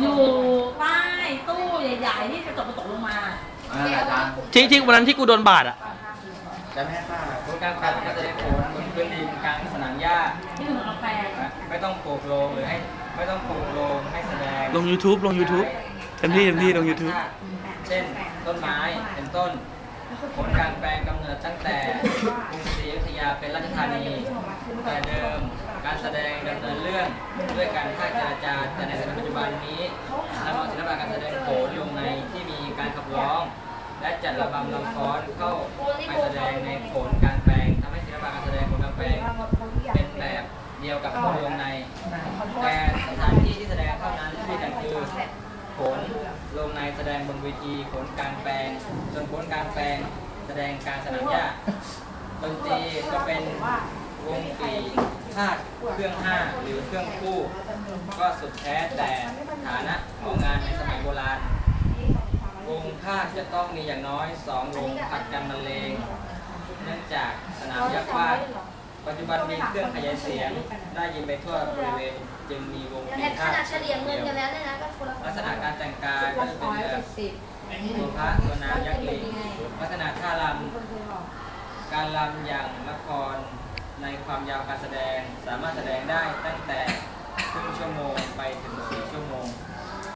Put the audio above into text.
อยู่ใต้ตู้ใหญ่ๆที่กระจกมันตกลงมาอ่าอาจารย์ที่ที่วันนั้นที่กูโดนบาดอะ จะไม่ให้ป้าผลการปั่นก็จะได้ผลบนพื้นดินกลางสนามหญ้าที่ถึงกาแฟไม่ต้องปลูกโลงหรือให้ไม่ต้องปลูกโลงให้แสดงลง YouTube ลง YouTube เต็มที่เต็มที่ลง YouTube เช่นต้นไม้เป็นต้นผลการแปลงกำเนิดตั้งแต่กรุงศรีอยุธยาเป็นราชธานีแต่เดิม การแสดงดำเนินเรื่องด้วยการค่ายเจรจาแต่ในสมัยปัจจุบันนี้นำเอาศิลปะการแสดงโขนลงในที่มีการขับร้อง และจัดระบำลำฟ้อนเข้าไปแสดงในโขนการแปลงทำให้ศิลปะการแสดงโขนการแปลงเป็นแบบเดียวกับโขนวงในแต่สถานที่ที่แสดงเท่านั้นที่กันคือโขนลงในแสดงบนเวทีโขนการแปลงส่วนโขนการแปลงแสดงการสนามหญ้าดนตรีก็เป็นวงปี พาดเครื่องห้าหรือเครื่องคู่ ก็สุดแท้แต่ฐานะของงานในสมัยโบราณวงภาคจะต้องมีอย่างน้อยสองวงผัดกันบรรเลงเนื่องจากสนามยักษ์ว่างปัจจุบันมีเครื่องขยายเสียงได้ยินไปทั่วบริเวณจึงมีวงแอปีดขภาคนาดเฉลี่ยเงินกันแล้วเนี่ยนะก็คนละลักษณะการแต่งกายก็จะเป็นแบบตัวพระตัวน้ำยักษ์ลิงลักษณะท่ารำการรำอย่างละคร ในความยาวการแสดงสามารถแสดงได้ตั้งแต่